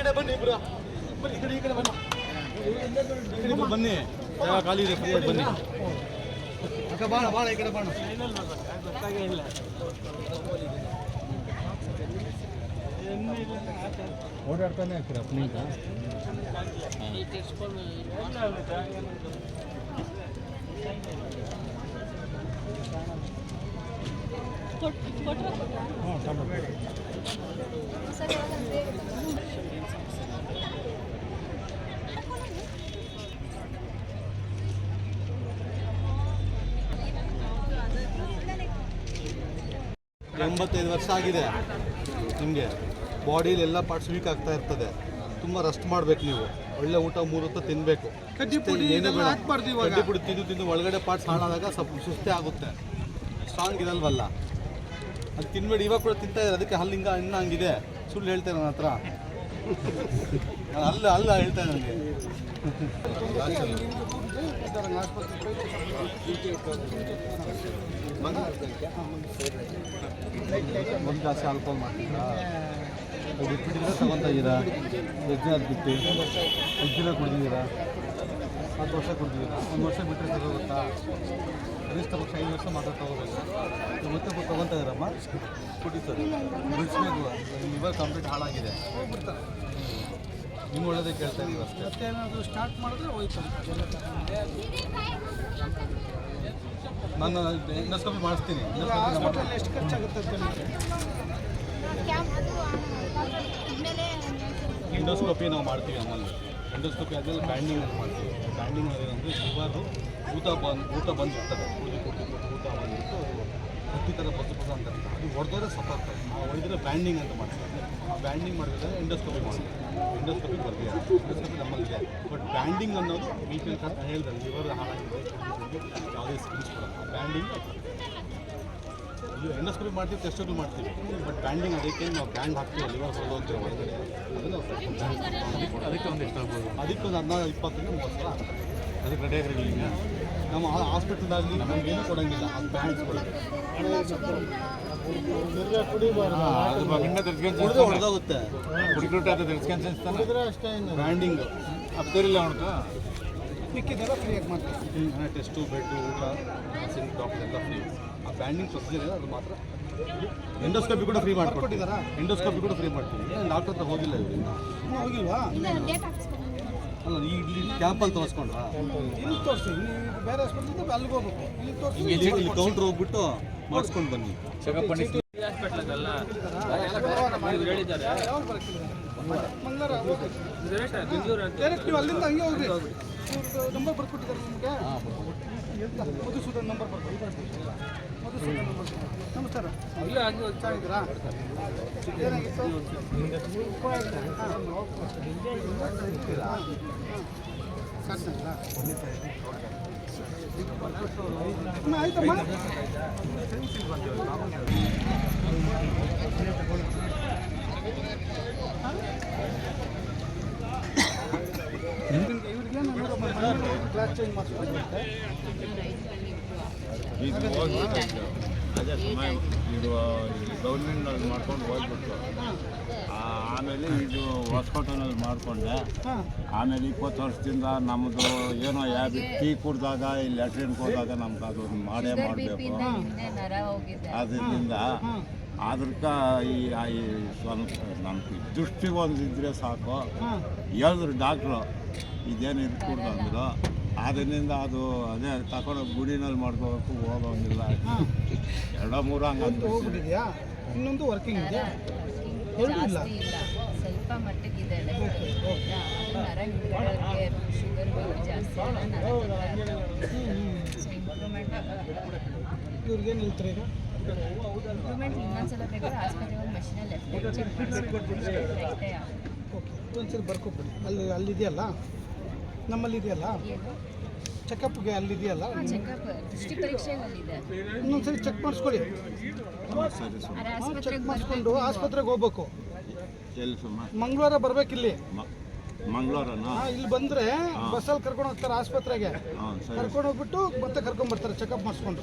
ಕಡೆ ಬನ್ನಿ ಇಬ್ರು ಬನ್ನಿ ಈ ಕಡೆ ಈ ಕಡೆ ಬನ್ನಿ ಈ ಕಡೆ ಇಬ್ರು ಬನ್ನಿ ಜಾಗ ಖಾಲಿ ಇದೆ ಫ್ರೀಯಾಗಿ ಬನ್ನಿ ಅಕ್ಕ ಬಾಣ ಬಾಣ ಈ ಕಡೆ ಬಾಣ ಓಡಾಡ್ತಾನೆ ಆಗ್ತೀರಾ ಅಪ್ನಿಂದ ಎಂಬತ್ತೈದು ವರ್ಷ ಆಗಿದೆ. ನಿಮಗೆ ಬಾಡಿಲಿ ಎಲ್ಲ ಪಾರ್ಟ್ಸ್ ವೀಕ್ ಆಗ್ತಾ ಇರ್ತದೆ. ತುಂಬ ರೆಸ್ಟ್ ಮಾಡ್ಬೇಕು ನೀವು. ಒಳ್ಳೆ ಊಟ ಮೂರು ಹೊತ್ತು ತಿನ್ನಬೇಕು ಕಡ್ಡಿ ಪುಡಿ ತಿಂದು ತಿಂದು ಒಳಗಡೆ ಪಾರ್ಟ್ಸ್ ಹಾಳಾದಾಗ ಸ್ವಲ್ಪ ಸುಸ್ತೆ ಆಗುತ್ತೆ. ಸ್ಟ್ರಾಂಗ್ ಇರಲ್ವಲ್ಲ? ಅದು ತಿನ್ಬೇಡಿ. ಇವಾಗ ಕೂಡ ತಿಂತಾ ಇದ್ದಾರೆ. ಅದಕ್ಕೆ ಅಲ್ಲಿಂಗ ಹಿಂಗ ಇನ್ನ ಹಂಗಿದೆ. ಸುಳ್ಳು ಹೇಳ್ತೇನೆ ನನ್ನ ಹತ್ರ. ನಾನು ಅಲ್ಲ ಅಲ್ಲ ಹೇಳ್ತಾ ನನಗೆ ಒಂದು ಜಾಸ್ತಿ ಆಲ್ಕೋಲ್ ಮಾಡ್ತೀರಾ? ಬಿಟ್ಬಿಟ್ಟಿದ್ರೆ ತಗೊತಾ ಇದ್ದೀರಾ? ಎಜ್ಜೆ ಅದು ಬಿಟ್ಟು. ಎಜ್ಜಿನ ಕುಡಿದಿದ್ದೀರಾ? ಹತ್ತು ವರ್ಷ ಕುಡಿದಿದ್ದೀರಾ? ಒಂದು ವರ್ಷ ಬಿಟ್ಟರೆ ತಗೋಗುತ್ತಾ ಕನಿಷ್ಠ ಪಕ್ಷ ಐದು ವರ್ಷ ಮಾತ್ರ ತಗೋಬೇಕು? ಬಂದು ತಗೊತಾ ಇದ್ದೀರಮ್ಮ? ಕುಡಿತಾರೆ ಬಿಡಿಸ್ಬೇಕು. ಇವಾಗ ಕಂಪ್ಲೀಟ್ ಹಾಳಾಗಿದೆ. ನಿಮ್ಮ ಒಳ್ಳೇದೇ ಕೇಳ್ತಾ ಇದ್ದೀವಿ ಅಷ್ಟೇ. ಏನಾದರೂ ಸ್ಟಾರ್ಟ್ ಮಾಡಿದ್ರೆ ಹೋಯ್ತು. ನಾನು ಎಂಡೋಸ್ಕೋಪಿ ಮಾಡಿಸ್ತೀನಿ. ಎಷ್ಟು ಖರ್ಚಾಗುತ್ತೆ ಅಂತ ಎಂಡೋಸ್ಕೋಪಿ ನಾವು ಮಾಡ್ತೀವಿ ನಮ್ಮಲ್ಲಿ ಎಂಡೋಸ್ಕೋಪಿ ಆದಮೇಲೆ ಬ್ಯಾಂಡಿಂಗ್ ಅಂತ ಮಾಡ್ತೀವಿ. ಬ್ಯಾಂಡಿಂಗ್ ಅಂದರೆ ಸುಮಾರು ಊತ ಬಂದು ಊತ ಬಂದಿರ್ತದೆ. ಊಟ ಬಂದ್ಬಿಟ್ಟು ಹತ್ತಿ ಥರ ಬಸ್ಸು ಬಸ್ಸು ಅಂತ ಇರ್ತದೆ. ಅದು ಹೊಡೆದ್ರೆ ಸತ್ತೋಗ್ತದೆ. ನಾವು ಹೊಡೆದ್ರೆ ಬ್ಯಾಂಡಿಂಗ್ ಅಂತ ಮಾಡ್ತೀವಿ. ಆ ಬ್ಯಾಂಡಿಂಗ್ ಮಾಡಿದ್ರೆ ಎಂಡೋಸ್ಕೋಪಿ ಮಾಡ್ತೀವಿ. ಎಂಡೋಸ್ಕೋಪಿ ಬರ್ತೀವಿ ಎಂಡೋಸ್ಕೋಪಿ ನಮ್ಮಲ್ಲಿದೆ ಬಟ್ ಬ್ಯಾಂಡಿಂಗ್ ಅನ್ನೋದು ಪಿ ಅಂತ ಹೇಳಿದ್ರೆ ಲಿವರ್ ಹಾಳಾಗಿದೆ ಯಾವುದೇ ಸ್ಕಿಲ್ಸ್ ಕೊಡಲ್ಲ ಬ್ಯಾಂಡಿಂಗ್ ನೀವು ಎಂಡೋಸ್ಕೋಪಿ ಮಾಡ್ತೀವಿ ಟೆಸ್ಟು ಮಾಡ್ತೀವಿ. ಬಟ್ ಬ್ಯಾಂಡಿಂಗ್ ಅದಕ್ಕೆ ನಾವು ಬ್ಯಾಂಡ್ ಹಾಕ್ತೀವಿ ಲಿವರ್ ಹೋಗ್ತೀವಿ ಒಳಗಡೆ. ಅದನ್ನು ಅದಕ್ಕೆ ಒಂದು ಎಷ್ಟು ಆಗ್ಬೋದು. ಅದಕ್ಕೆ ಒಂದು ಹದಿನಾರು ಇಪ್ಪತ್ತರಿಂದ ಮೂವತ್ತು ಸಲ ಆಗ್ತದೆ ಅದಕ್ಕೆ ರೆಡಿ ಆಗಿರಲಿಲ್ಲ ನಮ್ಮ ಹಾಸ್ಪಿಟಲ್ದಾಗಲಿ ನಮಗೇನು ಕೊಡೋಂಗಿಲ್ಲ ಅದು ಹೊಡೆದೋಗುತ್ತೆ ಅಪ್ತರಿಲ್ಲ ಅವನಕ ಮಿಕ್ಕಿದೆಲ್ಲ ಫ್ರೀಯಾಗಿ ಮಾಡ್ತೀವಿ ಟೆಸ್ಟು ಬೆಡ್ಡು ಊಟ ಸಿಂಗ್ ಡಾಕ್ಟರ್ ಎಲ್ಲ ಫ್ರೀ ಆ ಬ್ಯಾಂಡಿಂಗ್ ಪ್ರೊಸೀಜರ್ ಇದೆ ಅದು ಮಾತ್ರ? ಎಂಡೋಸ್ಕೋಪಿ ಕೂಡ ಫ್ರೀ ಮಾಡ್ಕೊಟ್ಟಿದ್ದಾರೆ ಎಂಡೋಸ್ಕೋಪಿ ಕೂಡ ಫ್ರೀ ಮಾಡ್ತೀವಿ. ಡಾಕ್ಟರ್ ಹತ್ರ ಹೋಗಿಲ್ಲ ಹೋಗಿಲ್ವಾ ಅಲ್ಲ ಈ ಇಲ್ಲಿ ಕ್ಯಾಂಪಲ್ಲಿ ತೋರಿಸ್ಕೊಂಡ್ರಾ? ಇಲ್ಲಿ ತೋರಿಸಿ ಇಲ್ಲಿ ಬೇರೆ ಹಾಸ್ಪಿಟಲ್ ಅಲ್ಲಿಗೆ ಹೋಗ್ಬೇಕು. ಇಲ್ಲಿ ತೋರಿಸಿ ಇಲ್ಲಿ ಕೌಂಟ್ರ್ ಹೋಗ್ಬಿಟ್ಟು ಮಾಡಿಸ್ಕೊಂಡು ಬನ್ನಿ. ಚೆಕಪ್ ಹೋಗ್ಬೇಕು. ಡೈರೆಕ್ಟ್ ನೀವು ಅಲ್ಲಿಂದ ಹಂಗೆ ಹೋಗ್ರಿ. ನಂಬರ್ ಬರ್ಕೊಟ್ಟಿದ್ದಾರೆ ನಿಮಗೆ. ಮಧುಸೂದನ್ ನಂಬರ್ ಬರ್ಕೊಟ್ಟಿದ್ದಾರೆ. ಮಧುಸೂದನ್ ಇಲ್ಲ ನಮಸ್ಕಾರ. ಚೆನ್ನಾಗಿದ್ದೀರಾ ಏನಾಗಿತ್ತು ಆಯ್ತಮ್ಮ ಇವ್ರಿಗೆ ಕ್ಲಾಸ್ ಚೇಂಜ್ ಮಾಡಿಸ್ಬೇಕು ಇದು ಹೋಗ್ಬಿಟ್ಟು ಅದೇ ಸಮಯ ಇದು ಗೌರ್ಮೆಂಟ್ನಲ್ಲಿ ಮಾಡ್ಕೊಂಡು ಹೋಗ್ಬಿಟ್ಟು ಆಮೇಲೆ ಇದು ಹೊಸಕೋಟೆನಲ್ಲಿ ಮಾಡಿಕೊಂಡೆ ಆಮೇಲೆ ಇಪ್ಪತ್ತು ವರ್ಷದಿಂದ ನಮ್ಮದು ಏನೋ ಯಾವ ಟೀ ಕುಡಿದಾಗ ಇಲ್ಲಿ ಲ್ಯಾಟ್ರಿನ್ಗೆ ಹೋದಾಗ ನಮ್ಗೆ ಅದು ಮಾಡೇ ಮಾಡಬೇಕು. ಅದರಿಂದ ಅದಕ್ಕ ಈ ಈ ಸ್ವಲ್ಪ ನಮ್ಗೆ ದೃಷ್ಟಿ ಒಂದು ಇದ್ದರೆ ಸಾಕು ಹೇಳಿದ್ರು ಡಾಕ್ಟ್ರು ಇದೇನು ಇದು ಅಂದ್ರು ಅದರಿಂದ ಅದು ಅದೇ ತಗೊಂಡು ಗುಡಿನಲ್ಲಿ ಮಾಡ್ಕೋಬೇಕು ಹೋಗೋಂಗಿಲ್ಲ. ಎರಡೋ ಮೂರು ಹಂಗೆ ಹೋಗ್ಬಿಟ್ಟಿದ್ಯಾ? ಇನ್ನೊಂದು ವರ್ಕಿಂಗ್ ಇದೆ? ಜಾಸ್ತಿ ಇಲ್ಲ. ಸ್ವಲ್ಪ ಮಟ್ಟಿಗಿದೆ ಲೆಫ್ಟ್ ನರ ಹಿಂದ್ಗಡೆ ಶುಗರ್ ಜಾಸ್ತಿ ಇಲ್ಲ ನರ ಇಂಪ್ರೂವ್ಮೆಂಟ್ ಇವ್ರಿಗೆ ನಿಲ್ತಾರೆ ಈಗ. ಇಂಪ್ರೂವ್ಮೆಂಟ್ ಇನ್ನೊಂದ್ಸಲ ಬೇಕಾದ್ರೆ ಆಸ್ಪತ್ರೆ ಒಂದು ಮಷಿನಲ್ಲಿ ಲೆಫ್ಟ್ ಚೆಕ್ ಮಾಡಿಸ್ಕೊಂಡು ಒಂದ್ಸರಿ ಬರ್ಕೊಬಿಡಿ. ಅಲ್ಲಿ ಅಲ್ಲಿದೆಯಲ್ಲ? ನಮ್ಮಲ್ಲಿ ಇದೆಯಲ್ಲ ಚೆಕಪ್ಗೆ ಚೆಕಪ್ ದೃಷ್ಟಿ ಪರೀಕ್ಷೆಗಳಿದೆ ಇನ್ನೊಂದ್ಸರಿ ಚೆಕ್ ಮಾಡಿಸ್ಕೊಳ್ಳಿ. ಚೆಕ್ ಆಸ್ಪತ್ರೆಗೆ ಮಾಡಿಸ್ಕೊಂಡು ಆಸ್ಪತ್ರೆಗೆ ಹೋಗ್ಬೇಕು. ಮಂಗಳವಾರ ಬರ್ಬೇಕಿಲ್ಲಿ? ಇಲ್ಲಿ ಇಲ್ಲಿ ಬಂದ್ರೆ ಬಸ್ಸಲ್ಲಿ ಕರ್ಕೊಂಡು ಹೋಗ್ತಾರೆ ಆಸ್ಪತ್ರೆಗೆ. ಕರ್ಕೊಂಡು ಹೋಗ್ಬಿಟ್ಟು ಮತ್ತೆ ಕರ್ಕೊಂಡ್ ಬರ್ತಾರೆ ಚೆಕಪ್ ಮಾಡಿಸ್ಕೊಂಡು.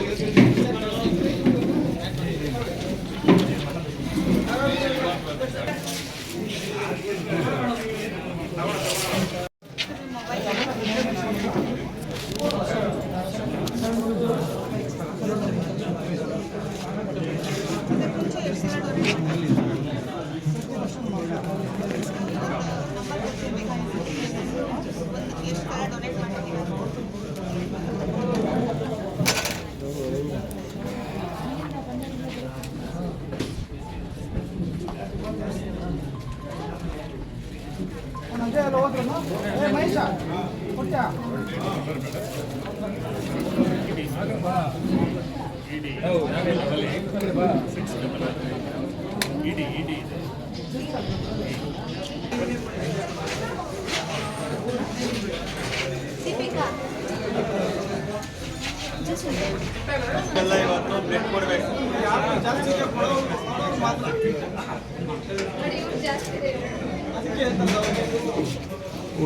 ಎಲ್ಲ ಇವತ್ತು ಬ್ಲಡ್ ಕೊಡಬೇಕು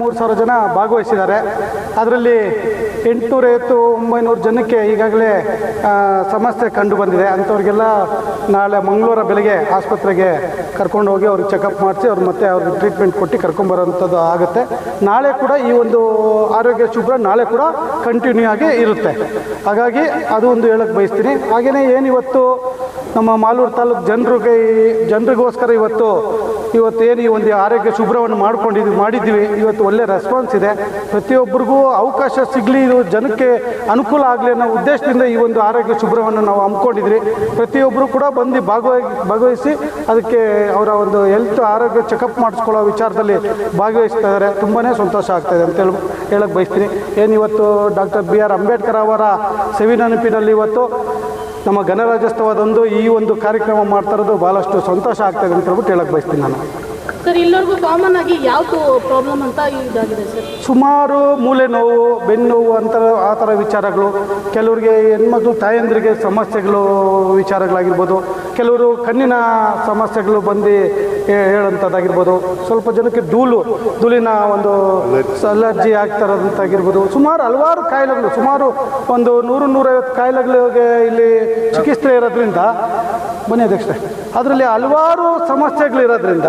ಮೂರು ಸಾವಿರ ಜನ ಭಾಗವಹಿಸಿದ್ದಾರೆ. ಅದರಲ್ಲಿ ಎಂಟುನೂರೈವತ್ತು ಒಂಬೈನೂರು ಜನಕ್ಕೆ ಈಗಾಗಲೇ ಸಮಸ್ಯೆ ಕಂಡು ಬಂದಿದೆ. ಅಂಥವ್ರಿಗೆಲ್ಲ ನಾಳೆ ಮಂಗಳೂರ ಬೆಳಗ್ಗೆ ಆಸ್ಪತ್ರೆಗೆ ಕರ್ಕೊಂಡು ಹೋಗಿ ಅವ್ರಿಗೆ ಚೆಕಪ್ ಮಾಡಿಸಿ ಅವ್ರು ಮತ್ತೆ ಅವ್ರಿಗೆ ಟ್ರೀಟ್ಮೆಂಟ್ ಕೊಟ್ಟು ಕರ್ಕೊಂಬರೋಂಥದ್ದು ಆಗುತ್ತೆ. ನಾಳೆ ಕೂಡ ಈ ಒಂದು ಆರೋಗ್ಯ ಶಿಬಿರ ನಾಳೆ ಕೂಡ ಕಂಟಿನ್ಯೂ ಆಗಿ ಇರುತ್ತೆ. ಹಾಗಾಗಿ ಅದು ಒಂದು ಹೇಳಕ್ಕೆ ಬಯಸ್ತೀನಿ. ಹಾಗೆಯೇ ಏನಿವತ್ತು ನಮ್ಮ ಮಾಲೂರು ತಾಲೂಕು ಜನರಿಗೆ ಜನರಿಗೋಸ್ಕರ ಇವತ್ತು ಇವತ್ತು ಏನು ಈ ಒಂದು ಆರೋಗ್ಯ ಶುಭ್ರವನ್ನು ಮಾಡ್ಕೊಂಡಿದ್ವಿ ಮಾಡಿದ್ದೀವಿ ಇವತ್ತು ಒಳ್ಳೆ ರೆಸ್ಪಾನ್ಸ್ ಇದೆ. ಪ್ರತಿಯೊಬ್ಬರಿಗೂ ಅವಕಾಶ ಸಿಗಲಿ, ಇದು ಜನಕ್ಕೆ ಅನುಕೂಲ ಆಗಲಿ ಅನ್ನೋ ಉದ್ದೇಶದಿಂದ ಈ ಒಂದು ಆರೋಗ್ಯ ಶುಭ್ರವನ್ನು ನಾವು ಹಮ್ಮಿಕೊಂಡಿದ್ರಿ ಪ್ರತಿಯೊಬ್ಬರು ಕೂಡ ಬಂದು ಭಾಗವಹಿ, ಭಾಗವಹಿಸಿ ಅದಕ್ಕೆ ಅವರ ಒಂದು ಹೆಲ್ತ್ ಆರೋಗ್ಯ ಚೆಕಪ್ ಮಾಡಿಸ್ಕೊಳ್ಳೋ ವಿಚಾರದಲ್ಲಿ ಭಾಗವಹಿಸ್ತಾ ಇದ್ದಾರೆ. ತುಂಬಾ ಸಂತೋಷ ಆಗ್ತಾಯಿದೆ ಅಂತ ಹೇಳಿ ಹೇಳಕ್ಕೆ ಬಯಸ್ತೀನಿ. ಏನಿವತ್ತು ಡಾಕ್ಟರ್ ಬಿ ಆರ್ ಅಂಬೇಡ್ಕರ್ ಅವರ ಸೆವಿ ನೆನಪಿನಲ್ಲಿ ಇವತ್ತು ನಮ್ಮ ಗಣರಾಜ್ಯೋತ್ಸವದಂದು ಈ ಒಂದು ಕಾರ್ಯಕ್ರಮ ಮಾಡ್ತಾ ಇರೋದು ಭಾಳಷ್ಟು ಸಂತೋಷ ಆಗ್ತದೆ ಅಂತ ಹೇಳ್ಬಿಟ್ಟು ಹೇಳಕ್ಕೆ ಬಯಸ್ತೀನಿ ನಾನು. ಸರ್ ಎಲ್ಲರಿಗೂ ಕಾಮನ್ ಆಗಿ ಯಾವುದು ಪ್ರಾಬ್ಲಮ್ ಅಂತ ಇದಾಗಿದೆ ಸರ್? ಸುಮಾರು ಮೂಲೆ ನೋವು ಬೆನ್ನು ನೋವು ಅಂತ ಆ ಥರ ವಿಚಾರಗಳು. ಕೆಲವರಿಗೆ ಹೆಣ್ಮಕ್ಳು ತಾಯಂದ್ರಿಗೆ ಸಮಸ್ಯೆಗಳು ವಿಚಾರಗಳಾಗಿರ್ಬೋದು. ಕೆಲವರು ಕಣ್ಣಿನ ಸಮಸ್ಯೆಗಳು ಬಂದು ಹೇಳೋಂಥದ್ದಾಗಿರ್ಬೋದು. ಸ್ವಲ್ಪ ಜನಕ್ಕೆ ಧೂಳು, ಧೂಳಿನ ಒಂದು ಅಲರ್ಜಿ ಆಗ್ತಾ ಇರೋದಂತಾಗಿರ್ಬೋದು ಸುಮಾರು ಹಲವಾರು ಕಾಯಿಲೆಗಳು, ಸುಮಾರು ಒಂದು ನೂರು ನೂರೈವತ್ತು ಕಾಯಿಲೆಗಳಿಗೆ ಇಲ್ಲಿ ಚಿಕಿತ್ಸೆ ಇರೋದ್ರಿಂದ ಬನ್ನಿ ಅಧ್ಯಕ್ಷರೇ ಅದರಲ್ಲಿ ಹಲವಾರು ಸಮಸ್ಯೆಗಳಿರೋದ್ರಿಂದ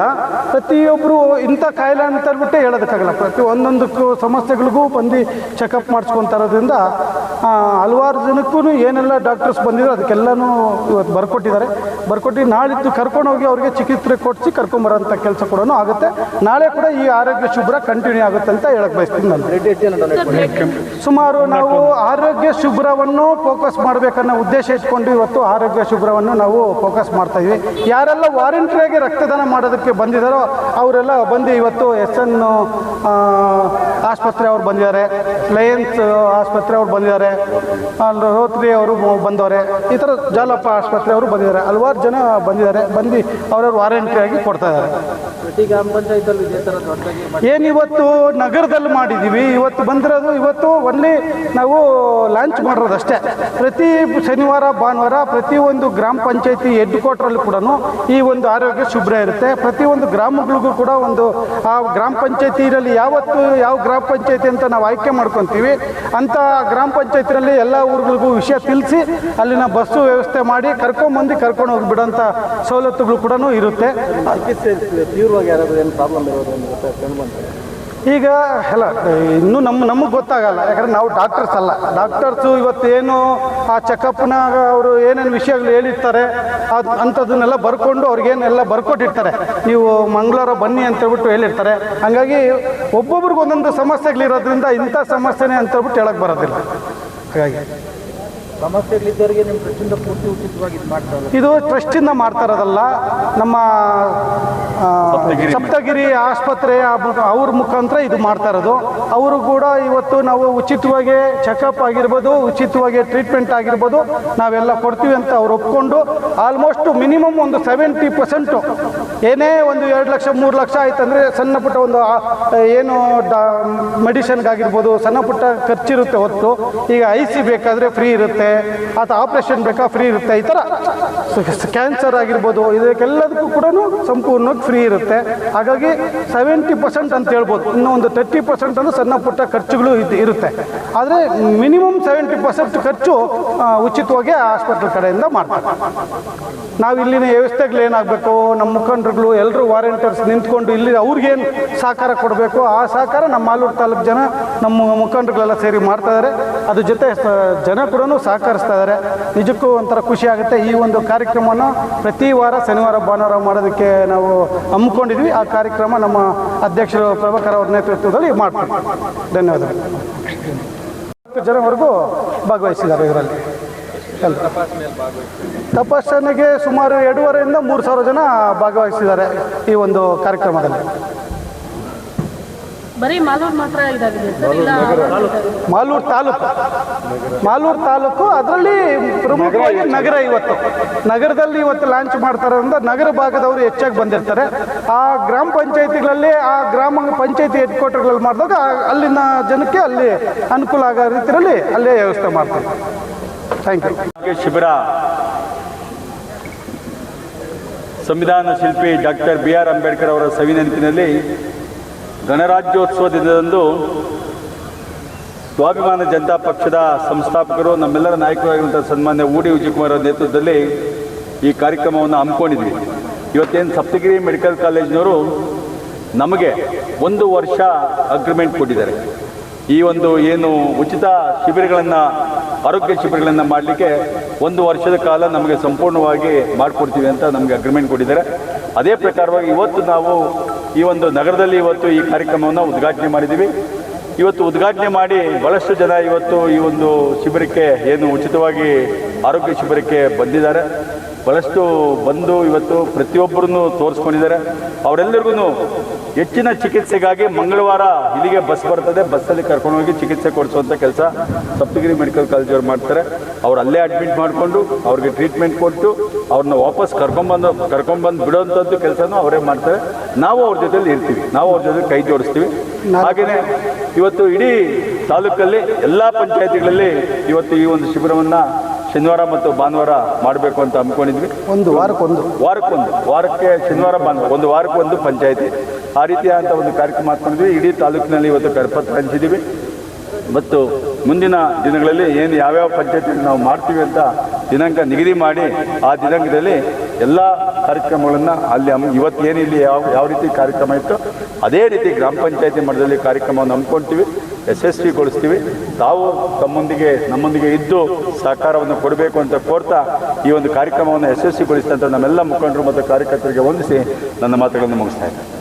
ಪ್ರತಿಯೊಬ್ಬರು ಇಂಥ ಕಾಯಿಲೆ ಅಂತ ಹೇಳ್ಬಿಟ್ಟೆ ಹೇಳೋದಕ್ಕಾಗಲ್ಲ. ಪ್ರತಿ ಒಂದೊಂದಕ್ಕೂ ಸಮಸ್ಯೆಗಳಿಗೂ ಬಂದು ಚೆಕಪ್ ಮಾಡಿಸ್ಕೊತಾರೋದ್ರಿಂದ ಹಲವಾರು ಜನಕ್ಕೂ ಏನೆಲ್ಲ ಡಾಕ್ಟರ್ಸ್ ಬಂದಿದ್ರು ಅದಕ್ಕೆಲ್ಲನೂ ಇವತ್ತು ಬರ್ಕೊಟ್ಟಿದ್ದಾರೆ. ಬರ್ಕೊಟ್ಟು ನಾಳಿದ್ದು ಕರ್ಕೊಂಡೋಗಿ ಅವ್ರಿಗೆ ಚಿಕಿತ್ಸೆ ಕೊಡಿಸಿ ಕರ್ಕೊಂಬರೋಂಥ ಕೆಲಸ ಕೂಡ ಆಗುತ್ತೆ. ನಾಳೆ ಕೂಡ ಈ ಆರೋಗ್ಯ ಶುಭ್ರ ಕಂಟಿನ್ಯೂ ಆಗುತ್ತೆ ಅಂತ ಹೇಳಕ್ಕೆ ಬಯಸ್ತೀನಿ ನಾನು. ಸುಮಾರು ನಾವು ಆರೋಗ್ಯ ಶುಭ್ರವನ್ನು ಫೋಕಸ್ ಮಾಡಬೇಕನ್ನೋ ಉದ್ದೇಶ ಇಟ್ಕೊಂಡು ಇವತ್ತು ಆರೋಗ್ಯ ಶುಭ್ರವನ್ನು ನಾವು ಫೋಕಸ್ ಮಾಡ್ತಾ ಇದ್ವಿ. ಯಾರೆಲ್ಲ ವಾರಂಟ್ರಿಯಾಗಿ ರಕ್ತದಾನ ಮಾಡೋದಕ್ಕೆ ಬಂದಿದ್ದಾರೋ ಅವರೆಲ್ಲ ಬಂದು ಇವತ್ತು ಎಸ್ ಎನ್ ಆಸ್ಪತ್ರೆ ಅವ್ರು ಬಂದಿದ್ದಾರೆ. ಲಯನ್ಸ್ ಆಸ್ಪತ್ರೆ ಅವ್ರು ಬಂದಿದ್ದಾರೆ. ರೋತ್ರಿ ಅವರು ಬಂದವರೆ. ಈ ಥರ ಜಾಲಪ್ಪ ಆಸ್ಪತ್ರೆ ಅವರು ಬಂದಿದ್ದಾರೆ. ಹಲವಾರು ಜನ ಬಂದಿದ್ದಾರೆ. ಬಂದು ಅವ್ರವ್ರು ವಾರಂಟ್ರಿಯಾಗಿ ಕೊಡ್ತಾ ಇದ್ದಾರೆ. ಏನು ಇವತ್ತು ನಗರದಲ್ಲಿ ಮಾಡಿದ್ದೀವಿ. ಇವತ್ತು ಬಂದಿರೋದು ಇವತ್ತು ಒನ್ಲಿ ನಾವು ಲಾಂಚ್ ಮಾಡಿರೋದಷ್ಟೇ. ಪ್ರತಿ ಶನಿವಾರ ಭಾನುವಾರ ಪ್ರತಿಯೊಂದು ಗ್ರಾಮ ಪಂಚಾಯತಿ ಹೆಡ್ ಕ್ವಾರ್ಟ್ರಲ್ಲಿ ಕೂಡ ಈ ಒಂದು ಆರೋಗ್ಯ ಶುಭ್ರ ಇರುತ್ತೆ. ಪ್ರತಿಯೊಂದು ಗ್ರಾಮಗಳಿಗೂ ಕೂಡ ಒಂದು, ಆ ಗ್ರಾಮ ಪಂಚಾಯಿತಿಯಲ್ಲಿ ಯಾವತ್ತು ಯಾವ ಗ್ರಾಮ ಪಂಚಾಯತಿ ಅಂತ ನಾವು ಆಯ್ಕೆ ಮಾಡ್ಕೊತೀವಿ, ಅಂಥ ಗ್ರಾಮ ಪಂಚಾಯತಿನಲ್ಲಿ ಎಲ್ಲ ಊರುಗಳಿಗೂ ವಿಷಯ ತಿಳಿಸಿ, ಅಲ್ಲಿನ ಬಸ್ಸು ವ್ಯವಸ್ಥೆ ಮಾಡಿ ಕರ್ಕೊಂಬಂದು ಕರ್ಕೊಂಡು ಹೋಗ್ಬಿಡೋಂಥ ಸವಲತ್ತುಗಳು ಕೂಡ ಇರುತ್ತೆ. ಈಗ ಅಲ್ಲ ಇನ್ನೂ ನಮ್ಮ ನಮಗೆ ಗೊತ್ತಾಗಲ್ಲ. ಯಾಕಂದ್ರೆ ನಾವು ಡಾಕ್ಟರ್ಸ್ ಅಲ್ಲ. ಡಾಕ್ಟರ್ಸು ಇವತ್ತು ಏನು ಆ ಚೆಕಪ್ನಾಗ ಅವರು ಏನೇನು ವಿಷಯಗಳು ಹೇಳಿರ್ತಾರೆ, ಅದು ಅಂಥದ್ದನ್ನೆಲ್ಲ ಬರ್ಕೊಂಡು ಅವ್ರಿಗೇನೆಲ್ಲ ಬರ್ಕೊಟ್ಟಿರ್ತಾರೆ. ನೀವು ಮಂಗಳವಾರ ಬನ್ನಿ ಅಂತ ಹೇಳ್ಬಿಟ್ಟು ಹೇಳಿರ್ತಾರೆ. ಹಾಗಾಗಿ ಒಬ್ಬೊಬ್ರಿಗೆ ಒಂದೊಂದು ಸಮಸ್ಯೆಗಳಿರೋದ್ರಿಂದ ಇಂಥ ಸಮಸ್ಯೆನೇ ಅಂತ ಹೇಳ್ಬಿಟ್ಟು ಹೇಳಕ್ಕೆ ಬರೋದಿಲ್ಲ. ಹಾಗಾಗಿ. ಸಮಸ್ಯೆಗಳಿದ್ದವರಿಗೆ ನಿಮ್ಮ ಟ್ರಸ್ಟಿಂದ ಪೂರ್ತಿ ಉಚಿತವಾಗಿ ಇದು ಮಾಡ್ತಾರೆ ಇದು ಟ್ರಸ್ಟಿಂದ ಮಾಡ್ತಾ ಇರೋದಲ್ಲ ನಮ್ಮ ಸಪ್ತಗಿರಿ. ಆಸ್ಪತ್ರೆ ಅವ್ರ ಮುಖಾಂತರ ಇದು ಮಾಡ್ತಾ ಇರೋದು. ಅವರು ಕೂಡ ಇವತ್ತು ನಾವು ಉಚಿತವಾಗಿ ಚೆಕಪ್ ಆಗಿರ್ಬೋದು ಉಚಿತವಾಗಿ ಟ್ರೀಟ್ಮೆಂಟ್ ಆಗಿರ್ಬೋದು ನಾವೆಲ್ಲ ಕೊಡ್ತೀವಿ ಅಂತ ಅವ್ರು ಒಪ್ಕೊಂಡು ಆಲ್ಮೋಸ್ಟ್ ಮಿನಿಮಮ್ ಒಂದು ಸೆವೆಂಟಿ ಪರ್ಸೆಂಟು ಏನೇ ಒಂದು ಎರಡು ಲಕ್ಷ ಮೂರು ಲಕ್ಷ ಆಯ್ತಂದರೆ ಸಣ್ಣ ಪುಟ್ಟ ಒಂದು ಏನು ಡಾ ಮೆಡಿಷನ್ಗಾಗಿರ್ಬೋದು ಸಣ್ಣ ಪುಟ್ಟ ಖರ್ಚಿರುತ್ತೆ ಹೊತ್ತು. ಈಗ ಐ ಸಿ ಬೇಕಾದರೆ ಫ್ರೀ ಇರುತ್ತೆ. ಅಥವಾ ಆಪ್ರೇಷನ್ ಬೇಕಾ? ಫ್ರೀ ಇರುತ್ತೆ. ಈ ಥರ. ಕ್ಯಾನ್ಸರ್ ಆಗಿರ್ಬೋದು, ಇದಕ್ಕೆಲ್ಲದಕ್ಕೂ ಕೂಡ ಸಂಪೂರ್ಣವಾಗಿ ಫ್ರೀ ಇರುತ್ತೆ. ಹಾಗಾಗಿ ಸೆವೆಂಟಿ ಪರ್ಸೆಂಟ್ ಅಂತ ಹೇಳ್ಬೋದು. ಇನ್ನೊಂದು ಒಂದು ತರ್ಟಿ ಪರ್ಸೆಂಟ್ ಅಂದರೆ ಸಣ್ಣ ಪುಟ್ಟ ಖರ್ಚುಗಳು ಇರುತ್ತೆ. ಆದರೆ ಮಿನಿಮಮ್ ಸೆವೆಂಟಿ ಪರ್ಸೆಂಟ್ ಖರ್ಚು ಉಚಿತವಾಗಿ ಆಸ್ಪತ್ರೆ ಕಡೆಯಿಂದ ಮಾಡ್ತಾರೆ. ನಾವು ಇಲ್ಲಿನ ವ್ಯವಸ್ಥೆಗಳು ಏನಾಗಬೇಕು? ನಮ್ಮ ಮುಖಂಡರುಗಳು ಎಲ್ಲರೂ ವಾರಂಟಿಯರ್ಸ್ ನಿಂತ್ಕೊಂಡು ಇಲ್ಲಿ ಅವ್ರಿಗೇನು ಸಹಕಾರ ಕೊಡಬೇಕು? ಆ ಸಹಕಾರ ನಮ್ಮ ಮಾಲೂರು ತಾಲೂಕು ಜನ ನಮ್ಮ ಮುಖಂಡರುಗಳೆಲ್ಲ ಸೇರಿ ಮಾಡ್ತಾ ಇದ್ದಾರೆ ಅದ್ರ ಜೊತೆ ಜನ ಕೂಡ ಸಹಕರಿಸ್ತಾ ಇದ್ದಾರೆ ನಿಜಕ್ಕೂ ಒಂಥರ ಖುಷಿ ಆಗುತ್ತೆ. ಈ ಒಂದು ಕಾರ್ಯಕ್ರಮವನ್ನು ಪ್ರತಿ ವಾರ ಶನಿವಾರ, ಭಾನುವಾರ ಮಾಡೋದಕ್ಕೆ ನಾವು ಹಮ್ಮಿಕೊಂಡಿದ್ವಿ. ಆ ಕಾರ್ಯಕ್ರಮ ನಮ್ಮ ಅಧ್ಯಕ್ಷರು ಪ್ರಭಾಕರ್ ಅವರ ನೇತೃತ್ವದಲ್ಲಿ ಮಾಡ್ತೀವಿ. ಧನ್ಯವಾದಗಳು. ಜನವರೆಗೂ ಭಾಗವಹಿಸಿದ್ದಾರೆ ಇದರಲ್ಲಿ. ತಪಾಸಣೆಗೆ ಸುಮಾರು ಎರಡೂವರೆಯಿಂದ ಮೂರು ಸಾವಿರ ಜನ ಭಾಗವಹಿಸಿದ್ದಾರೆ ಈ ಒಂದು ಕಾರ್ಯಕ್ರಮದಲ್ಲಿ. ಬರೀ ಮಾಲೂರು ಮಾತ್ರ ಇದಾಗಿದೆ ಸರ್ ಇಲ್ಲ ಮಾಲೂರು ತಾಲೂಕು. ಮಾಲೂರು ತಾಲೂಕು ಅದರಲ್ಲಿ ಪ್ರಮುಖವಾಗಿ ನಗರ ಇವತ್ತು. ನಗರದಲ್ಲಿ ಇವತ್ತು ಲಾಂಚ್ ಮಾಡ್ತಾರೋದ್ರಿಂದ ನಗರ ಭಾಗದವರು ಹೆಚ್ಚಾಗಿ ಬಂದಿರ್ತಾರೆ. ಆ ಗ್ರಾಮ ಪಂಚಾಯತಿಗಳಲ್ಲಿ ಆ ಗ್ರಾಮ ಪಂಚಾಯತಿ ಹೆಡ್ ಕ್ವಾರ್ಟರ್ಗಳಲ್ಲಿ ಮಾಡಿದಾಗ ಅಲ್ಲಿನ ಜನಕ್ಕೆ ಅಲ್ಲಿ ಅನುಕೂಲ ಆಗೋ ರೀತಿಯಲ್ಲಿ ಅಲ್ಲೇ ವ್ಯವಸ್ಥೆ ಮಾಡ್ತಾರೆ. ಥ್ಯಾಂಕ್ ಯು ಶಿಬಿರ ಸಂವಿಧಾನ ಶಿಲ್ಪಿ ಡಾಕ್ಟರ್ ಬಿ ಆರ್ ಅಂಬೇಡ್ಕರ್ ಅವರ ಸವಿನೆನಪಿನಲ್ಲಿ ಗಣರಾಜ್ಯೋತ್ಸವ ದಿನದಂದು ಸ್ವಾಭಿಮಾನ ಜನತಾ ಪಕ್ಷದ ಸಂಸ್ಥಾಪಕರು, ನಮ್ಮೆಲ್ಲರ ನಾಯಕರಾಗಿರುವಂಥ ಸನ್ಮಾನ್ಯ ಊಡಿ ವಿಜಯಕುಮಾರ್ ಅವರ ನೇತೃತ್ವದಲ್ಲಿ ಈ ಕಾರ್ಯಕ್ರಮವನ್ನು ಹಮ್ಮಿಕೊಂಡಿದ್ವಿ. ಇವತ್ತೇನು ಸಪ್ತಗಿರಿ ಮೆಡಿಕಲ್ ಕಾಲೇಜಿನವರು ನಮಗೆ ಒಂದು ವರ್ಷ ಅಗ್ರಿಮೆಂಟ್ ಕೊಟ್ಟಿದ್ದಾರೆ. ಈ ಒಂದು ಏನು ಉಚಿತ ಶಿಬಿರಗಳನ್ನು, ಆರೋಗ್ಯ ಶಿಬಿರಗಳನ್ನು ಮಾಡಲಿಕ್ಕೆ ಒಂದು ವರ್ಷದ ಕಾಲ ನಮಗೆ ಸಂಪೂರ್ಣವಾಗಿ ಮಾಡಿಕೊಡ್ತೀವಿ ಅಂತ ನಮಗೆ ಅಗ್ರಿಮೆಂಟ್ ಕೊಟ್ಟಿದ್ದಾರೆ. ಅದೇ ಪ್ರಕಾರವಾಗಿ ಇವತ್ತು ನಾವು ಈ ಒಂದು ನಗರದಲ್ಲಿ ಇವತ್ತು ಈ ಕಾರ್ಯಕ್ರಮವನ್ನು ಉದ್ಘಾಟನೆ ಮಾಡಿದ್ದೀವಿ. ಇವತ್ತು ಉದ್ಘಾಟನೆ ಮಾಡಿ ಭಾಳಷ್ಟು ಜನ ಇವತ್ತು ಈ ಒಂದು ಶಿಬಿರಕ್ಕೆ ಏನು ಉಚಿತವಾಗಿ ಆರೋಗ್ಯ ಶಿಬಿರಕ್ಕೆ ಬಂದಿದ್ದಾರೆ. ಭಾಳಷ್ಟು ಬಂದು ಇವತ್ತು ಪ್ರತಿಯೊಬ್ಬರನ್ನು ತೋರಿಸ್ಕೊಂಡಿದ್ದಾರೆ. ಅವರೆಲ್ಲರಿಗೂ ಹೆಚ್ಚಿನ ಚಿಕಿತ್ಸೆಗಾಗಿ ಮಂಗಳವಾರ ಇಲ್ಲಿಗೆ ಬಸ್ ಬರ್ತದೆ. ಬಸ್ಸಲ್ಲಿ ಕರ್ಕೊಂಡು ಹೋಗಿ ಚಿಕಿತ್ಸೆ ಕೊಡಿಸುವಂಥ ಕೆಲಸ ಸಪ್ತಗಿರಿ ಮೆಡಿಕಲ್ ಕಾಲೇಜವ್ರು ಮಾಡ್ತಾರೆ. ಅವ್ರು ಅಲ್ಲೇ ಅಡ್ಮಿಟ್ ಮಾಡಿಕೊಂಡು ಅವ್ರಿಗೆ ಟ್ರೀಟ್ಮೆಂಟ್ ಕೊಟ್ಟು ಅವ್ರನ್ನ ವಾಪಸ್ ಕರ್ಕೊಂಬಂದು ಕರ್ಕೊಂಬಂದು ಬಿಡೋವಂಥದ್ದು ಕೆಲಸನೂ ಅವರೇ ಮಾಡ್ತಾರೆ. ನಾವು ಅವ್ರ ಜೊತೆಲಿ ಇರ್ತೀವಿ. ನಾವು ಅವ್ರ ಜೊತೆ ಕೈ ಜೋಡಿಸ್ತೀವಿ. ಹಾಗೆಯೇ ಇವತ್ತು ಇಡೀ ತಾಲೂಕಲ್ಲಿ ಎಲ್ಲ ಪಂಚಾಯತಿಗಳಲ್ಲಿ ಇವತ್ತು ಈ ಒಂದು ಶಿಬಿರವನ್ನು ಶನಿವಾರ ಮತ್ತು ಭಾನುವಾರ ಮಾಡಬೇಕು ಅಂತ ಅಂದ್ಕೊಂಡಿದ್ವಿ. ಒಂದು ವಾರಕ್ಕೊಂದು. ವಾರಕ್ಕೊಂದು. ವಾರಕ್ಕೆ ಶನಿವಾರ ಭಾನುವಾರ ಒಂದು ವಾರಕ್ಕೊಂದು ಪಂಚಾಯತಿ. ಆ ರೀತಿಯಾದಂಥ ಒಂದು ಕಾರ್ಯಕ್ರಮ ಹಾಕ್ಕೊಂಡಿದ್ವಿ ಇಡೀ ತಾಲೂಕಿನಲ್ಲಿ ಇವತ್ತು ಕರಪತ್ರ ಹಂಚಿದ್ದೀವಿ. ಮತ್ತು ಮುಂದಿನ ದಿನಗಳಲ್ಲಿ ಏನು ಯಾವ್ಯಾವ ಪಂಚಾಯತಿ ನಾವು ಮಾಡ್ತೀವಿ ಅಂತ ದಿನಾಂಕ ನಿಗದಿ ಮಾಡಿ ಆ ದಿನಾಂಕದಲ್ಲಿ ಎಲ್ಲ ಕಾರ್ಯಕ್ರಮಗಳನ್ನು ಅಲ್ಲಿ ಇವತ್ತು ಏನು ಇಲ್ಲಿ ಯಾವ ಯಾವ ರೀತಿ ಕಾರ್ಯಕ್ರಮ ಇತ್ತು ಅದೇ ರೀತಿ ಗ್ರಾಮ ಪಂಚಾಯತಿ ಮಟ್ಟದಲ್ಲಿ ಕಾರ್ಯಕ್ರಮವನ್ನು ಹಮ್ಮಿಕೊಳ್ತೀವಿ ಯಶಸ್ವಿಗೊಳಿಸ್ತೀವಿ. ತಾವು ತಮ್ಮೊಂದಿಗೆ, ನಮ್ಮೊಂದಿಗೆ ಇದ್ದು ಸಹಕಾರವನ್ನು ಕೊಡಬೇಕು ಅಂತ ಕೋರ್ತಾ ಈ ಒಂದು ಕಾರ್ಯಕ್ರಮವನ್ನು ಯಶಸ್ವಿಗೊಳಿಸಿದಂಥ ನಮ್ಮೆಲ್ಲ ಮುಖಂಡರು ಮತ್ತು ಕಾರ್ಯಕರ್ತರಿಗೆ ವಂದಿಸಿ ನನ್ನ ಮಾತುಗಳನ್ನು ಮುಗಿಸ್ತಾ ಇದ್ದೇನೆ.